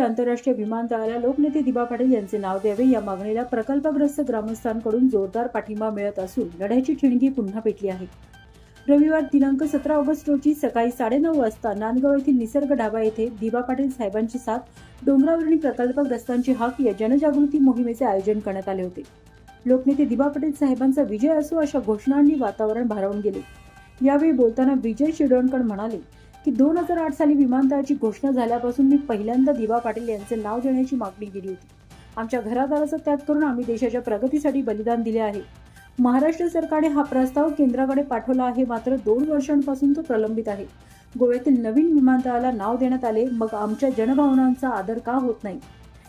आंतरराष्ट्रीय विमानतळाला लोकनेते दिबा पाटील यांचे नाव द्यावे या मागणीला प्रकल्पग्रस्त ग्रामस्थांकडून जोरदार पाठिंबा मिळत असून लढ्याची ठिणगी पुन्हा पेटली आहे. रविवार दिनांक सतरा ऑगस्ट रोजी सकाळी साडेनऊ वाजता नांदगाव येथील निसर्ग ढाबा येथे दिबा पाटील साहेबांची साथ डोंगरावरून प्रकल्पग्रस्तांची हाक या जनजागृती मोहिमेचे आयोजन करण्यात आले होते. लोकनेते दिबा पाटील साहेबांचा विजय असो अशा घोषणांनी वातावरण भारावून गेले. यावेळी बोलताना विजय शिडवणकर म्हणाले की दोन हजार आठ साली विमानतळाची घोषणा झाल्यापासून मी पहिल्यांदा दिवा पाटील यांचे नाव देण्याची मागणी केली होती. आमच्या घरादाराचा त्याग करून आम्ही देशाच्या प्रगतीसाठी बलिदान दिले आहे. महाराष्ट्र सरकारने हा प्रस्ताव केंद्राकडे पाठवला आहे मात्र दोन वर्षांपासून तो प्रलंबित आहे. गोव्यातील नवीन विमानतळाला नाव देण्यात आले मग आमच्या जनभावनांचा आदर का होत नाही?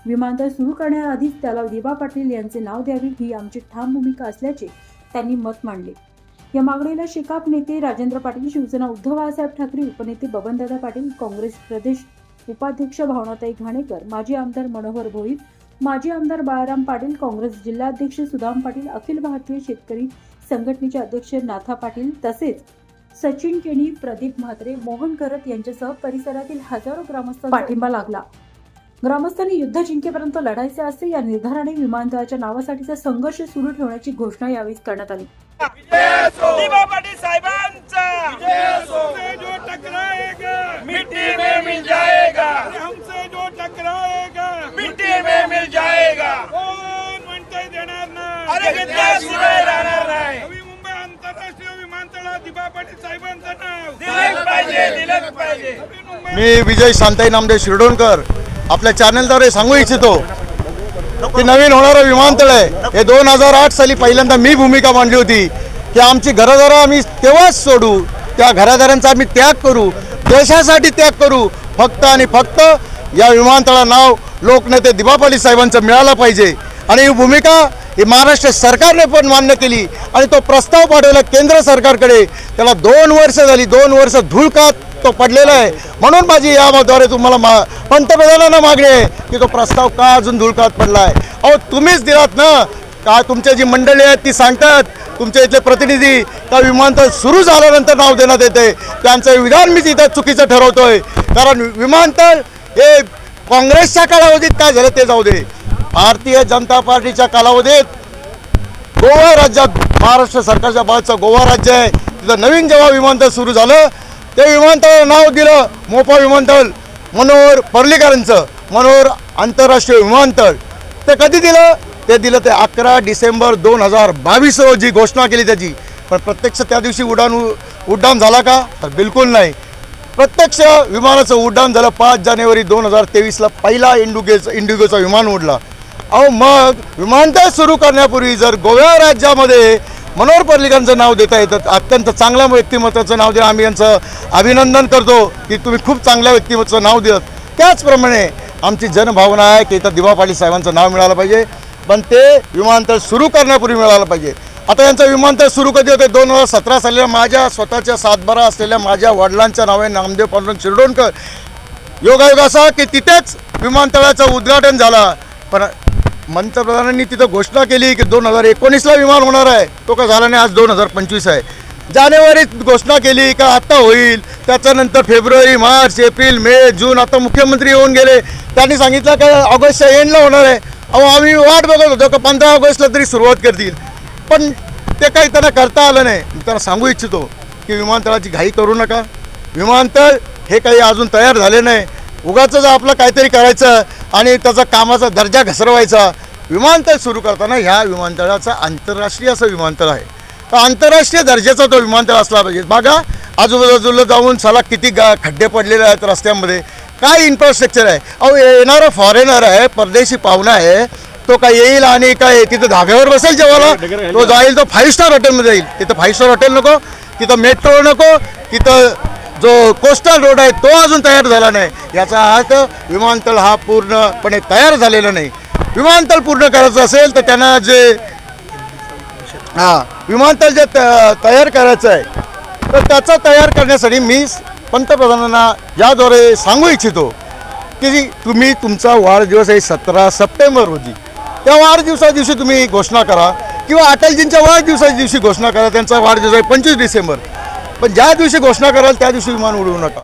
विमानतळ सुरू करण्याआधीच त्याला दिवा पाटील यांचे नाव द्यावे ही आमची ठाम भूमिका असल्याचे त्यांनी मत मांडले. या मागणीला शिकाप नेते राजेंद्र पाटील शिवसेना उद्धव बाळासाहेब ठाकरे उपनेते बबनदादा पाटील काँग्रेस प्रदेश उपाध्यक्ष भावनाताई घाणेकर माजी आमदार मनोहर भोईर माजी आमदार बाळाराम पाटील काँग्रेस जिल्हाध्यक्ष सुदाम पाटील अखिल भारतीय शेतकरी संघटनेचे अध्यक्ष नाथा पाटील तसेच सचिन केणी प्रदीप म्हात्रे मोहन करत यांच्यासह परिसरातील हजारो ग्रामस्थ पाठिंबा लागला. ग्रामस्थांनी युद्ध जिंकेपर्यंत लढायचे असते या निर्धाराने विमानतळाच्या नावासाठीचा संघर्ष सुरू ठेवण्याची घोषणा यावेळी करण्यात आली. दिबा पाटील साहेबांचा. हमसे जो टकराएगा मिट्टी में मिल जाएगा. हमसे जो टकराएगा मिट्टी में मिल जाएगा. कोण म्हणतंय देणार नाही. अरे घेतल्याशिवाय राहणार नाही. नवी मुंबई आंतरराष्ट्रीय विमानतळात दिबा पाटील साहेबांचं नाव. दिलंच पाहिजे दिलंच पाहिजे. नवी मुंबई मी विजय शांताई नामदेव शिरडोणकर. आपल्या चॅनलद्वारे सांगू इच्छितो की नवीन होणारं विमानतळ आहे. हे दोन हजार आठ साली पहिल्यांदा मी भूमिका मांडली होती की आमची घरदारं आम्ही तेव्हाच सोडू त्या घरादारांचा आम्ही त्याग करू देशासाठी त्याग करू फक्त आणि फक्त या विमानतळा नाव लोकनेते दिबापाली साहेबांचं मिळालं पाहिजे. आणि ही भूमिका ही महाराष्ट्र सरकारने पण मान्य केली आणि तो प्रस्ताव पाठवला केंद्र सरकारकडे. त्याला दोन वर्ष झाली दोन वर्ष धुळकात तो पडलेला आहे. म्हणून माझी याद्वारे तुम्हाला मा पंतप्रधानांना मागणी आहे की तो प्रस्ताव का अजून धुळकात पडला आहे? अहो तुम्हीच दिलात ना. का तुमच्या जी मंडळी आहेत ती सांगतात तुमच्या इथले प्रतिनिधी का विमानतळ सुरू झाल्यानंतर नाव देण्यात येते त्यांचं विधान मी इथं चुकीचं ठरवतोय. कारण विमानतळ हे काँग्रेसच्या कालावधीत काय झालं ते जाऊ दे. भारतीय जनता पार्टीच्या कालावधीत गोवा राज्यात महाराष्ट्र सरकारच्या बाजूचं गोवा राज्य आहे. तिथं नवीन जेव्हा विमानतळ सुरू झालं ते विमानतळ नाव दिलं मोपा विमानतळ मनोहर पर्लीकरांचं मनोहर आंतरराष्ट्रीय विमानतळ. ते कधी दिलं? ते दिलं ते अकरा डिसेंबर दोन हजार बावीस रोजी घोषणा केली त्याची. पण प्रत्यक्ष त्या दिवशी उड्डाण उड्डाण झाला का? तर बिलकुल नाही. प्रत्यक्ष विमानाचं उड्डाण झालं पाच जानेवारी दोन हजार तेवीसला. पहिला इंडिगोचं इंडिगोचं विमान उडला. अहो मग विमानतळ सुरू करण्यापूर्वी जर गोव्या राज्यामध्ये मनोहर पर्रिकरांचं नाव देता येतं अत्यंत चांगल्या व्यक्तिमत्वाचं नाव द्या आम्ही यांचं अभिनंदन करतो की तुम्ही खूप चांगल्या व्यक्तिमत्वाचं नाव देत त्याचप्रमाणे आमची जनभावना आहे की इथं दिवा पाटील साहेबांचं नाव मिळालं पाहिजे पण ते विमानतळ सुरू करण्यापूर्वी मिळालं पाहिजे. आता यांचं विमानतळ सुरू कधी होते? दोन हजार सतरा साली माझ्या स्वतःच्या सातबारा असलेल्या माझ्या वडिलांच्या नावे नामदेव पांडुरंग शिरडोणकर. योगायोग असा की तिथेच विमानतळाचं उद्घाटन झालं. पण पंतप्रधानांनी तिथं घोषणा केली की दोन हजार एकोणीसला विमान होणार आहे. तो का झाला नाही आज दोन हजार पंचवीस आहे. जानेवारीत घोषणा केली का आता होईल त्याच्यानंतर फेब्रुवारी मार्च एप्रिल मे जून आता मुख्यमंत्री येऊन गेले. त्यांनी सांगितलं का ऑगस्टच्या एंडला होणार आहे. अहो आम्ही वाट बघत होतो का पंधरा ऑगस्टला तरी सुरुवात करतील. पण ते काही त्यांना करता आलं नाही. मी त्यांना सांगू इच्छितो की विमानतळाची घाई करू नका. विमानतळ हे काही अजून तयार झाले नाही. उगाच आपलं काहीतरी करायचं आणि त्याचा कामाचा दर्जा घसरवायचा विमानतळ सुरू करताना ह्या विमानतळाचा आंतरराष्ट्रीय असं विमानतळ आहे. तर आंतरराष्ट्रीय दर्जाचा तो विमानतळ असला पाहिजे. बघा आजूबाजूला जाऊन सला किती गा खड्डे पडलेले आहेत रस्त्यामध्ये. काय इन्फ्रास्ट्रक्चर आहे? अहो येणारा फॉरेनर आहे परदेशी पाहुणा आहे तो काय येईल आणि काय तिथं धाब्यावर बसेल जेव्हा तो जाईल तो फाईव्ह स्टार हॉटेलमध्ये जाईल. तिथं फाईव्ह स्टार हॉटेल नको तिथं मेट्रो नको तिथं जो कोस्टल रोड आहे तो अजून तयार झाला नाही. याचा अर्थ विमानतळ हा पूर्णपणे तयार झालेला नाही. विमानतळ पूर्ण करायचं असेल तर त्यांना जे हां विमानतळ जे त- तयार करायचं आहे तर त्याचा तयार करण्यासाठी मी पंतप्रधानांना याद्वारे सांगू इच्छितो की तुम्ही तुमचा वाढदिवस आहे सतरा सप्टेंबर रोजी. त्या वाढदिवसा दिवशी तुम्ही घोषणा करा किंवा अटलजींच्या वाढदिवसाच्या दिवशी घोषणा करा. त्यांचा वाढदिवस आहे पंचवीस डिसेंबर. पण ज्या दिवशी घोषणा कराल त्या दिवशी विमान उडवू नका.